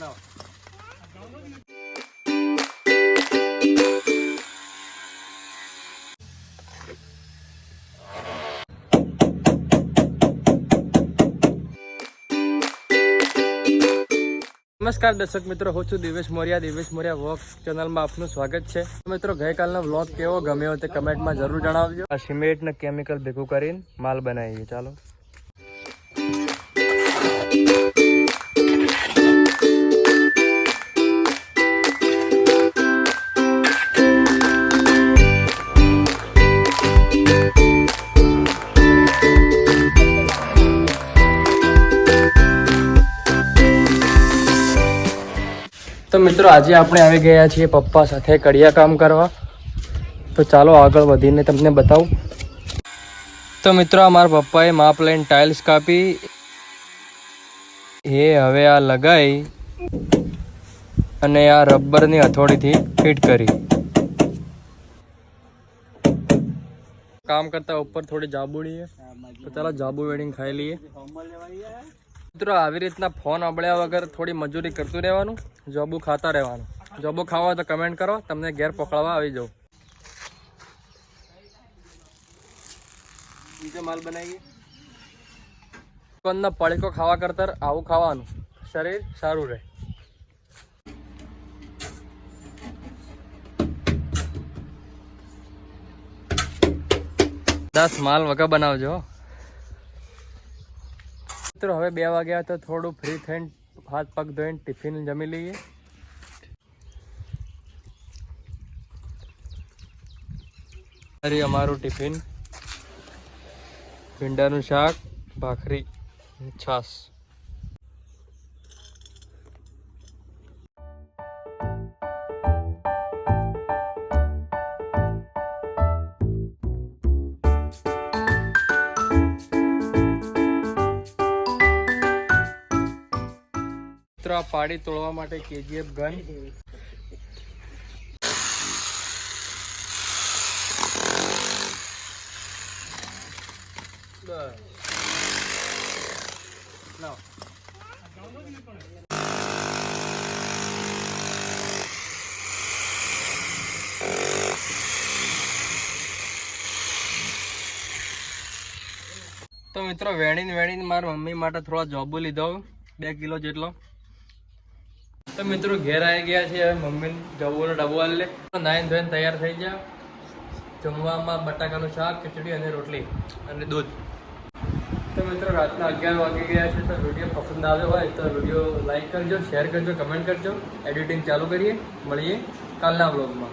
નમસ્કાર દર્શક મિત્રો, હું છું દિવેશ મોરિયા. દિવેશ મોરિયા વોક ચેનલમાં આપનું સ્વાગત છે. મિત્રો, ગઈકાલનો વ્લોગ કેવો ગમ્યો તે કમેન્ટમાં જરૂર જણાવજો. આ સિમેન્ટ ને કેમિકલ ભેગું કરીને માલ બનાવીએ. ચાલો. તો મિત્રો, આજે આપણે આવી ગયા છીએ પપ્પા સાથે કડિયા કામ કરવા. તો ચાલો આગળ વધીને તમને બતાવું. તો મિત્રો, અમારા પપ્પાએ માપ લઈને ટાઇલ્સ કાપી. એ હવે આ લગાઈ અને આ રબરની હથોડીથી ફિટ કરી. કામ કરતા ઉપર થોડી જાબુ લઈએ તો ચાલો જાબુ વેડિંગ ખાઈ લઈએ. મિત્રો, આવી રીતના ફોન અબળ્યા વગર થોડી મજૂરી કરતું રહેવાનું, જોબુ ખાતા રહેવાનું. જોબુ ખાવા તો કમેન્ટ કરો, તમને ઘેર પકડવા આવી જાઉં બીજો માલ બનાવીએ. દુકાનના પડીકો ખાવા કરતા આવું ખાવાનું. શરીર સારું રહે. દસ માલ વગર બનાવજો. મિત્રો, હવે બે વાગ્યા તો થોડું ફ્રી થઈને હાથ પગ ધોઈને ટિફિન જમી લઈએ. અરે અમારું ટિફિન ભીંડાનું શાક, ભાખરી, છાશ. મિત્રો આ પાડી તોડવા માટે કેજીએફ ગન. તો મિત્રો, વેણીને વેણીને મારા મમ્મી માટે થોડા જોબો લીધો બે કિલો જેટલો. તો મિત્રો ઘેર આવી ગયા છે હવે મમ્મી જવું ડબ્બો લે. નાઈન ધોઈને તૈયાર થઈ ગયા. જમવામાં બટાકાનું શાક, ખીચડી અને રોટલી અને દૂધ. તો મિત્રો રાતના અગિયાર વાગી ગયા છે, તો વીડિયો પસંદ આવ્યો હોય તો વીડિયો લાઈક કરજો શેર કરજો કમેન્ટ કરજો. એડિટિંગ ચાલુ કરીએ, મળીએ કાલના વ્લોગમાં